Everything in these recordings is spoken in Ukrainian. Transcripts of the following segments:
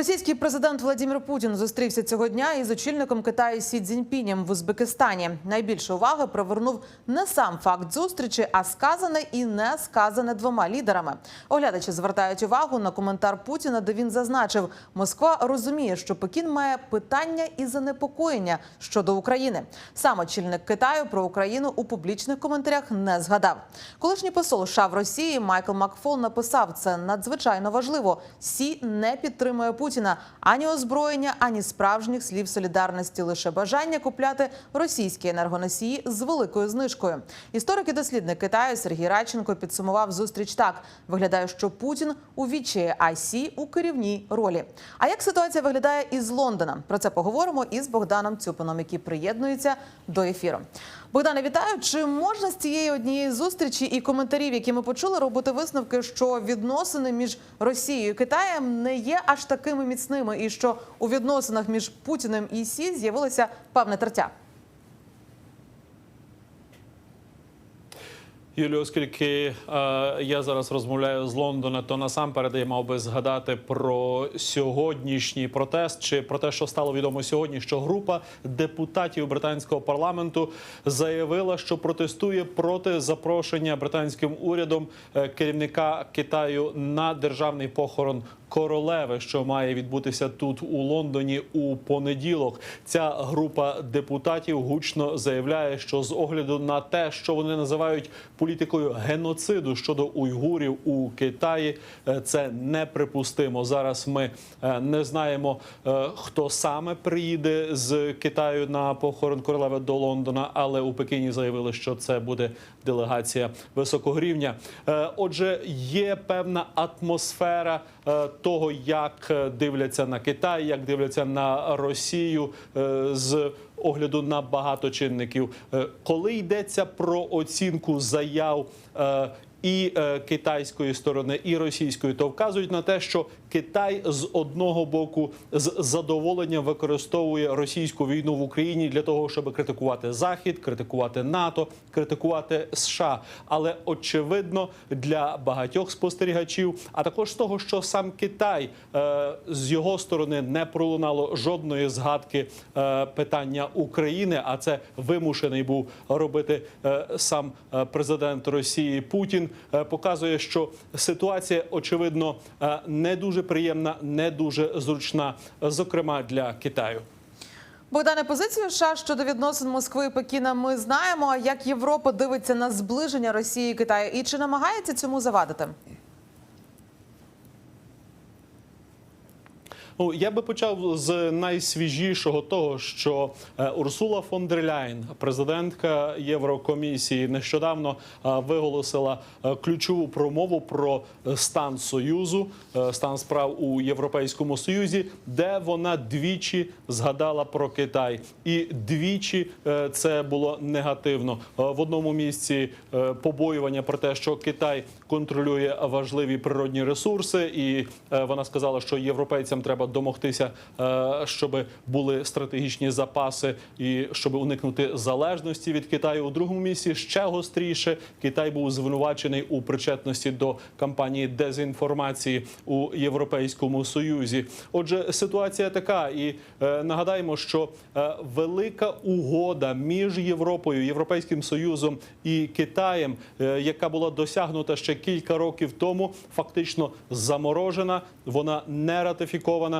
Російський президент Владимир Путін зустрівся цього дня із очільником Китаю Сі Цзіньпінем в Узбекистані. Найбільше уваги привернув не сам факт зустрічі, а сказане і не сказане двома лідерами. Оглядачі звертають увагу на коментар Путіна, де він зазначив, Москва розуміє, що Пекін має питання і занепокоєння щодо України. Сам очільник Китаю про Україну у публічних коментарях не згадав. Колишній посол США в Росії Майкл Макфол написав, це надзвичайно важливо. Сі не підтримує Путіна ані озброєння, ані справжніх слів солідарності, лише бажання купляти російські енергоносії з великою знижкою. Історик і дослідник Китаю Сергій Радченко підсумував зустріч так: виглядає, що Путін у відчаї, а Сі у керівній ролі. А як ситуація виглядає із Лондона? Про це поговоримо із Богданом Цюпином, який приєднується до ефіру. Богдане, вітаю. Чи можна з цієї однієї зустрічі і коментарів, які ми почули, робити висновки, що відносини між Росією і Китаєм не є аж такими міцними, і що у відносинах між Путіним і Сі з'явилося певне тертя? Юлію, оскільки е, я зараз розмовляю з Лондона, то насамперед я мав би згадати про сьогоднішній протест чи про те, що стало відомо сьогодні, що група депутатів британського парламенту заявила, що протестує проти запрошення британським урядом е, керівника Китаю на державний похорон королеви, що має відбутися тут у Лондоні у понеділок. Ця група депутатів гучно заявляє, що з огляду на те, що вони називають політикою геноциду щодо уйгурів у Китаї, е, це неприпустимо. Зараз ми е, не знаємо, е, хто саме приїде з Китаю на похорон королеви до Лондона, але у Пекіні заявили, що це буде делегація високого рівня. Отже, є певна атмосфера того, як дивляться на Китай, як дивляться на Росію з огляду на багато чинників. Е, Коли йдеться про оцінку заяв. І е, китайської сторони, і російської, то вказують на те, що Китай з одного боку з задоволенням використовує російську війну в Україні для того, щоб критикувати Захід, критикувати НАТО, критикувати США. Але очевидно для багатьох спостерігачів, а також з того, що сам Китай е, з його сторони не пролунало жодної згадки е, питання України, а це вимушений був робити сам президент Росії Путін. Е, Показує, що ситуація очевидно е, не дуже приємна, не дуже зручна, зокрема для Китаю. Богдане, позицію США щодо відносин Москви і Пекіна ми знаємо. Як Європа дивиться на зближення Росії і Китаю, і чи намагається цьому завадити? Ну, я би почав з найсвіжішого того, що е, Урсула фон дер Ляйн, президентка Єврокомісії, нещодавно е, виголосила е, ключову промову про стан союзу, стан справ у Європейському Союзі, де вона двічі згадала про Китай, і двічі це було негативно. В одному місці побоювання про те, що Китай контролює важливі природні ресурси, і вона сказала, що європейцям треба домогтися, е, щоб були стратегічні запаси і щоб уникнути залежності від Китаю. У другому місці ще гостріше Китай був звинувачений у причетності до кампанії дезінформації у Європейському Союзі. Отже, ситуація така, і е, нагадаємо, що е, велика угода між Європою, Європейським Союзом і Китаєм, яка була досягнута ще кілька років тому, фактично заморожена. Вона не ратифікована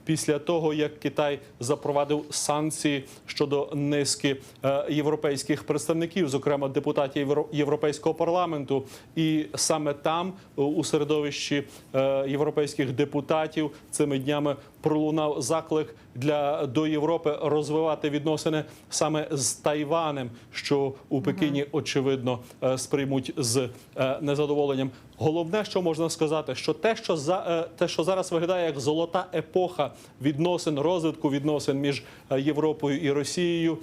після того, як Китай запровадив санкції щодо низки е, європейських представників, зокрема депутатів Євро- Європейського парламенту. І саме там, у- у середовищі е, європейських депутатів, цими днями пролунав заклик для до Європи розвивати відносини саме з Тайванем, що у Пекіні очевидно е, сприймуть з е, незадоволенням. Головне, що можна сказати, що те, що за е, те, що зараз виглядає як золота епоха відносин, розвитку відносин між е, Європою і Росією,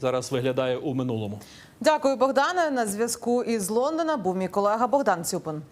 зараз виглядає у минулому. Дякую, Богдане. На зв'язку із Лондона був мій колега Богдан Цюпин.